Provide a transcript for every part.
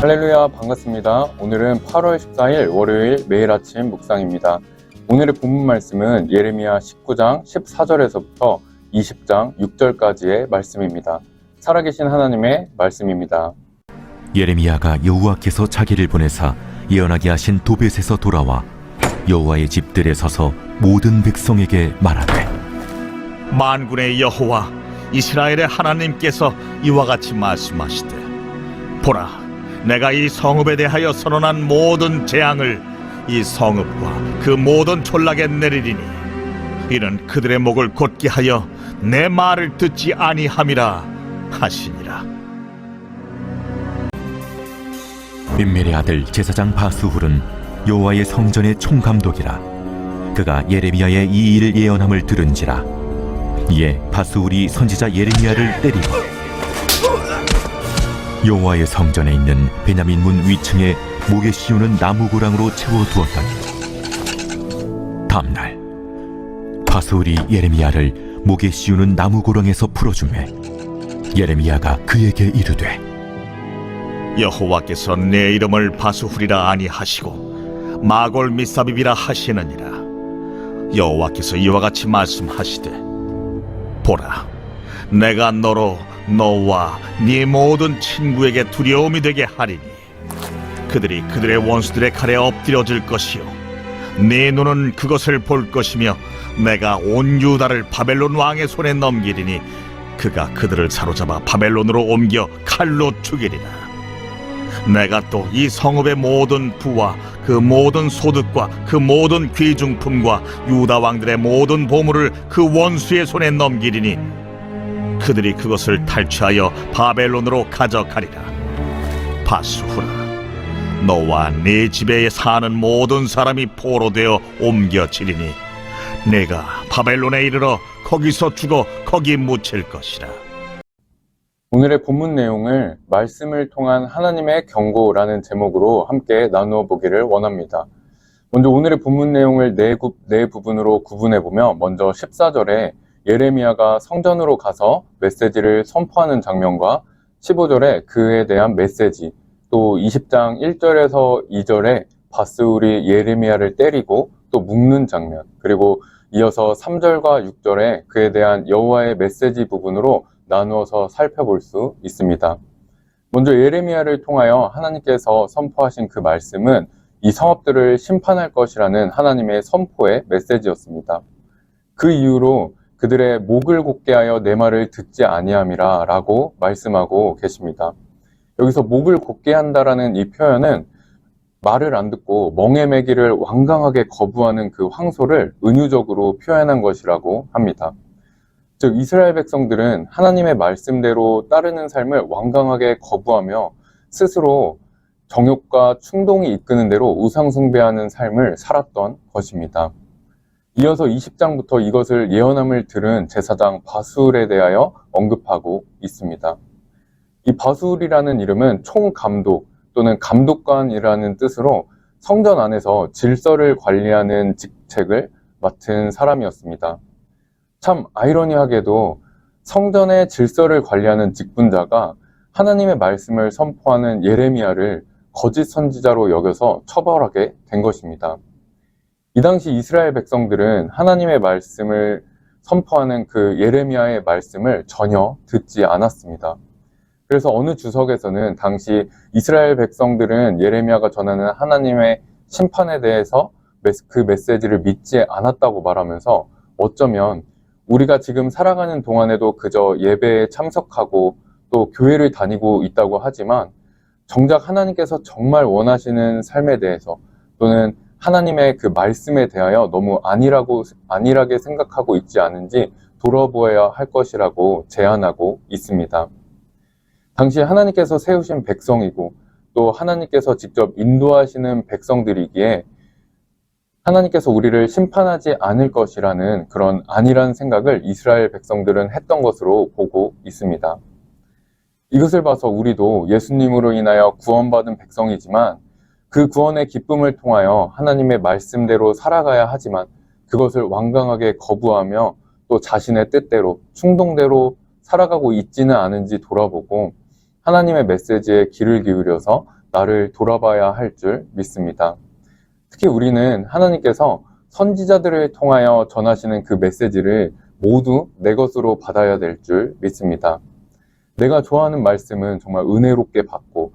할렐루야 반갑습니다. 오늘은 8월 14일 월요일 매일 아침 묵상입니다. 오늘의 본문 말씀은 예레미야 19장 14절에서부터 20장 6절까지의 말씀입니다. 살아계신 하나님의 말씀입니다. 예레미야가 여호와께서 자기를 보내사 예언하게 하신 도벳에서 돌아와 여호와의 집들에 서서 모든 백성에게 말하되 만군의 여호와 이스라엘의 하나님께서 이와 같이 말씀하시되 보라 내가 이 성읍에 대하여 선언한 모든 재앙을 이 성읍과 그 모든 촌락에 내리리니 이는 그들의 목을 곧게 하여 내 말을 듣지 아니함이라 하시니라. 임멜의 아들 제사장 바수훌은 여호와의 성전의 총감독이라. 그가 예레미야의 이 일을 예언함을 들은지라. 이에 바수훌이 선지자 예레미야를 때리고 여호와의 성전에 있는 베냐민 문 위층에 목에 씌우는 나무 고랑으로 채워 두었더니 다음날 바수훌이 예레미야를 목에 씌우는 나무 고랑에서 풀어주매 예레미야가 그에게 이르되 여호와께서 내 이름을 바수후리라 아니하시고 마골 미사비비라 하시느니라. 여호와께서 이와 같이 말씀하시되 보라 내가 너로 너와 네 모든 친구에게 두려움이 되게 하리니 그들이 그들의 원수들의 칼에 엎드려질 것이요. 네 눈은 그것을 볼 것이며 내가 온 유다를 바벨론 왕의 손에 넘기리니 그가 그들을 사로잡아 바벨론으로 옮겨 칼로 죽이리라. 내가 또 이 성읍의 모든 부와 그 모든 소득과 그 모든 귀중품과 유다 왕들의 모든 보물을 그 원수의 손에 넘기리니 그들이 그것을 탈취하여 바벨론으로 가져가리라 바수후라 너와 네 집에 사는 모든 사람이 포로되어 옮겨지리니 내가 바벨론에 이르러 거기서 죽어 거기 묻힐 것이라 오늘의 본문 내용을 말씀을 통한 하나님의 경고라는 제목으로 함께 나누어 보기를 원합니다. 먼저 오늘의 본문 내용을 네, 구, 네 부분으로 구분해 보면 먼저 14절에 예레미야가 성전으로 가서 메시지를 선포하는 장면과 15절에 그에 대한 메시지, 또 20장 1절에서 2절에 바스울이 예레미야를 때리고 또 묶는 장면, 그리고 이어서 3절과 6절에 그에 대한 여호와의 메시지 부분으로 나누어서 살펴볼 수 있습니다. 먼저 예레미야를 통하여 하나님께서 선포하신 그 말씀은 이 성읍들을 심판할 것이라는 하나님의 선포의 메시지였습니다. 그 이후로 그들의 목을 곧게 하여 내 말을 듣지 아니함이라 라고 말씀하고 계십니다. 여기서 목을 곧게 한다라는 이 표현은 말을 안 듣고 멍에 매기를 완강하게 거부하는 그 황소를 은유적으로 표현한 것이라고 합니다. 즉 이스라엘 백성들은 하나님의 말씀대로 따르는 삶을 완강하게 거부하며 스스로 정욕과 충동이 이끄는 대로 우상숭배하는 삶을 살았던 것입니다. 이어서 20장부터 이것을 예언함을 들은 제사장 바술에 대하여 언급하고 있습니다. 이 바술이라는 이름은 총감독 또는 감독관이라는 뜻으로 성전 안에서 질서를 관리하는 직책을 맡은 사람이었습니다. 참 아이러니하게도 성전의 질서를 관리하는 직분자가 하나님의 말씀을 선포하는 예레미야를 거짓 선지자로 여겨서 처벌하게 된 것입니다. 이 당시 이스라엘 백성들은 하나님의 말씀을 선포하는 그 예레미야의 말씀을 전혀 듣지 않았습니다. 그래서 어느 주석에서는 당시 이스라엘 백성들은 예레미야가 전하는 하나님의 심판에 대해서 그 메시지를 믿지 않았다고 말하면서 어쩌면 우리가 지금 살아가는 동안에도 그저 예배에 참석하고 또 교회를 다니고 있다고 하지만 정작 하나님께서 정말 원하시는 삶에 대해서 또는 하나님의 그 말씀에 대하여 너무 안일하고 안일하게 생각하고 있지 않은지 돌아보아야 할 것이라고 제안하고 있습니다. 당시 하나님께서 세우신 백성이고 또 하나님께서 직접 인도하시는 백성들이기에 하나님께서 우리를 심판하지 않을 것이라는 그런 안일한 생각을 이스라엘 백성들은 했던 것으로 보고 있습니다. 이것을 봐서 우리도 예수님으로 인하여 구원받은 백성이지만 그 구원의 기쁨을 통하여 하나님의 말씀대로 살아가야 하지만 그것을 완강하게 거부하며 또 자신의 뜻대로 충동대로 살아가고 있지는 않은지 돌아보고 하나님의 메시지에 귀를 기울여서 나를 돌아봐야 할 줄 믿습니다. 특히 우리는 하나님께서 선지자들을 통하여 전하시는 그 메시지를 모두 내 것으로 받아야 될 줄 믿습니다. 내가 좋아하는 말씀은 정말 은혜롭게 받고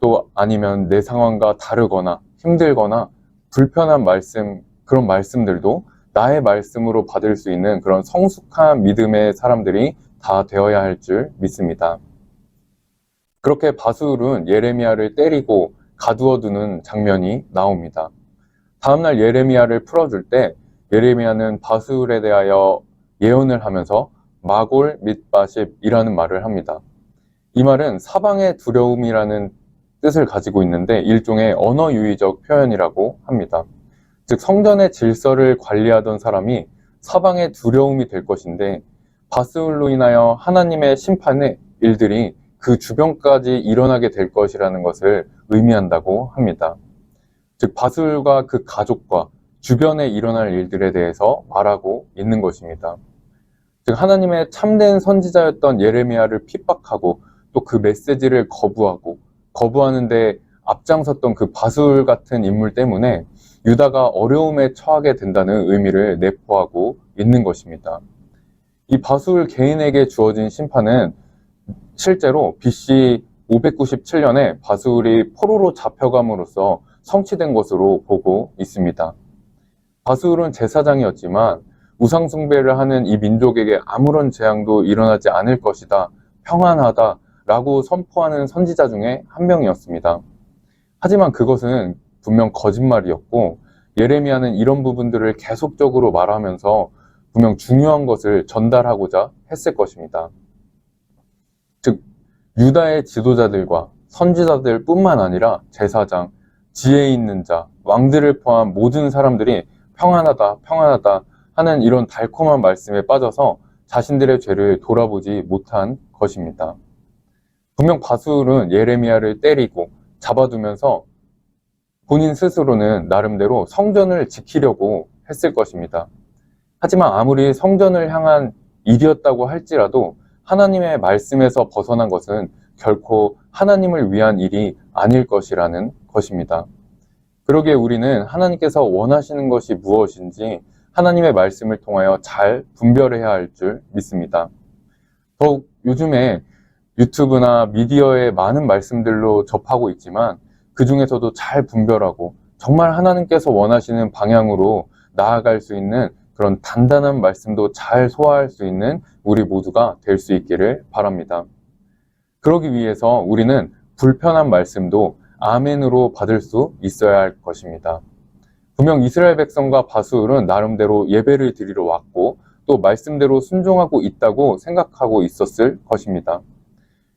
또 아니면 내 상황과 다르거나 힘들거나 불편한 말씀, 그런 말씀들도 나의 말씀으로 받을 수 있는 그런 성숙한 믿음의 사람들이 다 되어야 할 줄 믿습니다. 그렇게 바술은 예레미야를 때리고 가두어 두는 장면이 나옵니다. 다음날 예레미야를 풀어줄 때 예레미야는 바술에 대하여 예언을 하면서 마골 밋바십이라는 말을 합니다. 이 말은 사방의 두려움이라는 뜻을 가지고 있는데 일종의 언어 유의적 표현이라고 합니다. 즉 성전의 질서를 관리하던 사람이 사방의 두려움이 될 것인데 바스울로 인하여 하나님의 심판의 일들이 그 주변까지 일어나게 될 것이라는 것을 의미한다고 합니다. 즉 바스울과 그 가족과 주변에 일어날 일들에 대해서 말하고 있는 것입니다. 즉 하나님의 참된 선지자였던 예레미야를 핍박하고 또 그 메시지를 거부하고 거부하는데 앞장섰던 그 바술 같은 인물 때문에 유다가 어려움에 처하게 된다는 의미를 내포하고 있는 것입니다. 이 바술 개인에게 주어진 심판은 실제로 BC 597년에 바술이 포로로 잡혀감으로써 성취된 것으로 보고 있습니다. 바술은 제사장이었지만 우상숭배를 하는 이 민족에게 아무런 재앙도 일어나지 않을 것이다, 평안하다, 라고 선포하는 선지자 중에 한 명이었습니다. 하지만 그것은 분명 거짓말이었고 예레미야는 이런 부분들을 계속적으로 말하면서 분명 중요한 것을 전달하고자 했을 것입니다. 즉 유다의 지도자들과 선지자들 뿐만 아니라 제사장, 지혜 있는 자, 왕들을 포함 모든 사람들이 평안하다, 평안하다 하는 이런 달콤한 말씀에 빠져서 자신들의 죄를 돌아보지 못한 것입니다. 분명 바술은 예레미야를 때리고 잡아두면서 본인 스스로는 나름대로 성전을 지키려고 했을 것입니다. 하지만 아무리 성전을 향한 일이었다고 할지라도 하나님의 말씀에서 벗어난 것은 결코 하나님을 위한 일이 아닐 것이라는 것입니다. 그러기에 우리는 하나님께서 원하시는 것이 무엇인지 하나님의 말씀을 통하여 잘 분별해야 할 줄 믿습니다. 더욱 요즘에 유튜브나 미디어의 많은 말씀들로 접하고 있지만 그 중에서도 잘 분별하고 정말 하나님께서 원하시는 방향으로 나아갈 수 있는 그런 단단한 말씀도 잘 소화할 수 있는 우리 모두가 될 수 있기를 바랍니다. 그러기 위해서 우리는 불편한 말씀도 아멘으로 받을 수 있어야 할 것입니다. 분명 이스라엘 백성과 바술은 나름대로 예배를 드리러 왔고 또 말씀대로 순종하고 있다고 생각하고 있었을 것입니다.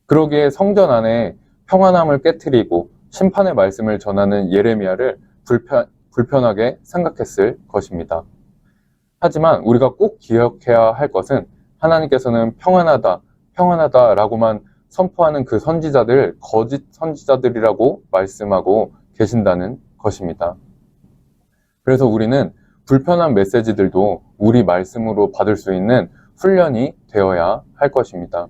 그러기에 성전 안에 평안함을 깨뜨리고 심판의 말씀을 전하는 예레미야를 불편, 불편하게 생각했을 것입니다. 하지만 우리가 꼭 기억해야 할 것은 하나님께서는 평안하다, 평안하다라고만 선포하는 그 선지자들 거짓 선지자들이라고 말씀하고 계신다는 것입니다. 그래서 우리는 불편한 메시지들도 우리 말씀으로 받을 수 있는 훈련이 되어야 할 것입니다.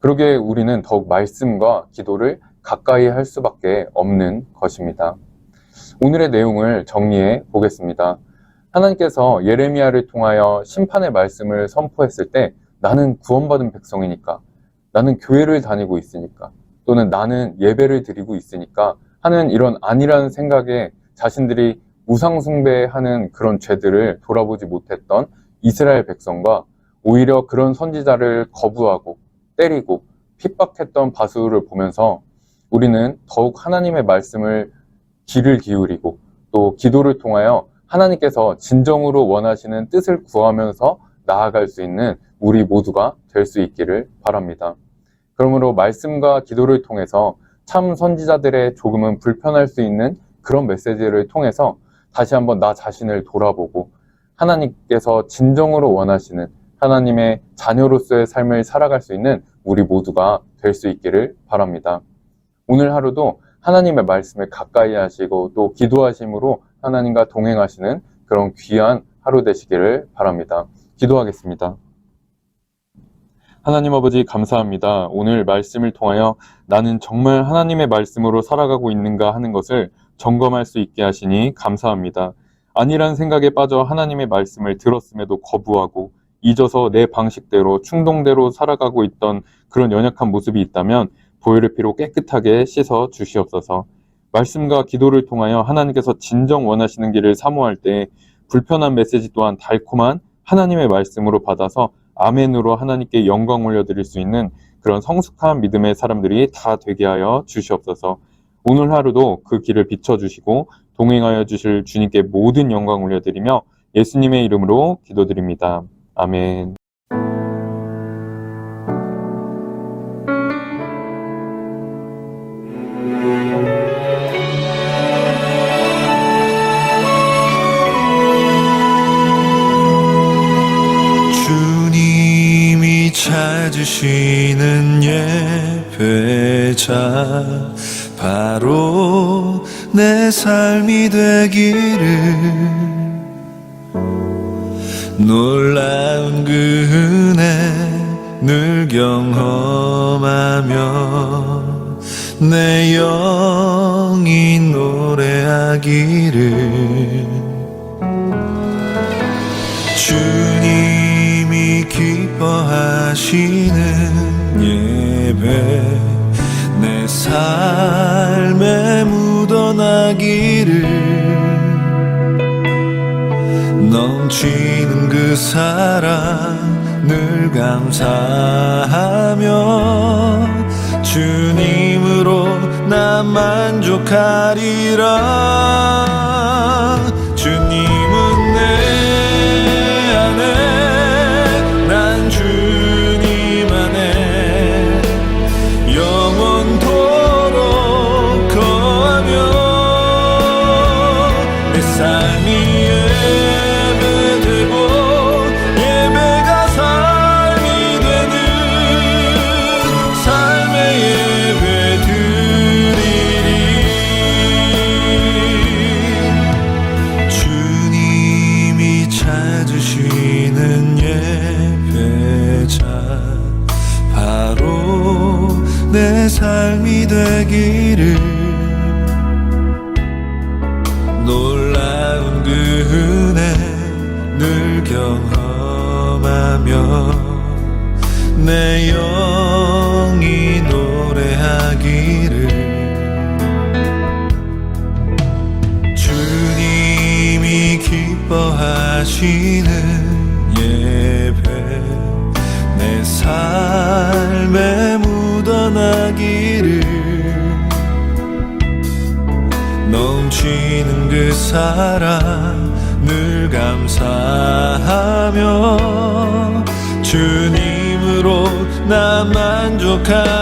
그러기에 우리는 더욱 말씀과 기도를 가까이 할 수밖에 없는 것입니다. 오늘의 내용을 정리해 보겠습니다. 하나님께서 예레미야를 통하여 심판의 말씀을 선포했을 때 나는 구원받은 백성이니까 나는 교회를 다니고 있으니까 또는 나는 예배를 드리고 있으니까 하는 이런 아니라는 생각에 자신들이 우상숭배하는 그런 죄들을 돌아보지 못했던 이스라엘 백성과 오히려 그런 선지자를 거부하고 때리고 핍박했던 바수를 보면서 우리는 더욱 하나님의 말씀을 귀를 기울이고 또 기도를 통하여 하나님께서 진정으로 원하시는 뜻을 구하면서 나아갈 수 있는 우리 모두가 될 수 있기를 바랍니다. 그러므로 말씀과 기도를 통해서 참 선지자들의 조금은 불편할 수 있는 그런 메시지를 통해서 다시 한번 나 자신을 돌아보고 하나님께서 진정으로 원하시는 하나님의 자녀로서의 삶을 살아갈 수 있는 우리 모두가 될 수 있기를 바랍니다. 오늘 하루도 하나님의 말씀을 가까이 하시고 또 기도하심으로 하나님과 동행하시는 그런 귀한 하루 되시기를 바랍니다. 기도하겠습니다. 하나님 아버지 감사합니다. 오늘 말씀을 통하여 나는 정말 하나님의 말씀으로 살아가고 있는가 하는 것을 점검할 수 있게 하시니 감사합니다. 아니란 생각에 빠져 하나님의 말씀을 들었음에도 거부하고 잊어서 내 방식대로 충동대로 살아가고 있던 그런 연약한 모습이 있다면 보혈의 피로 깨끗하게 씻어 주시옵소서. 말씀과 기도를 통하여 하나님께서 진정 원하시는 길을 사모할 때 불편한 메시지 또한 달콤한 하나님의 말씀으로 받아서 아멘으로 하나님께 영광 올려드릴 수 있는 그런 성숙한 믿음의 사람들이 다 되게 하여 주시옵소서. 오늘 하루도 그 길을 비춰주시고 동행하여 주실 주님께 모든 영광 올려드리며 예수님의 이름으로 기도드립니다. 아멘. 주님이 찾으시는 예배자 바로 내 삶이 되기를 놀라운 그 은혜 늘 경험하며 내 영이 노래하기를 주님이 기뻐하시는 예배 내 삶에 묻어나기를 넘치는 그 사랑 늘 감사하며 주님으로 나 만족하리라 기뻐하시는 예배 내 삶에 묻어나기를. 넘치는 그 사랑 늘 감사하며 주님으로 나 만족하리라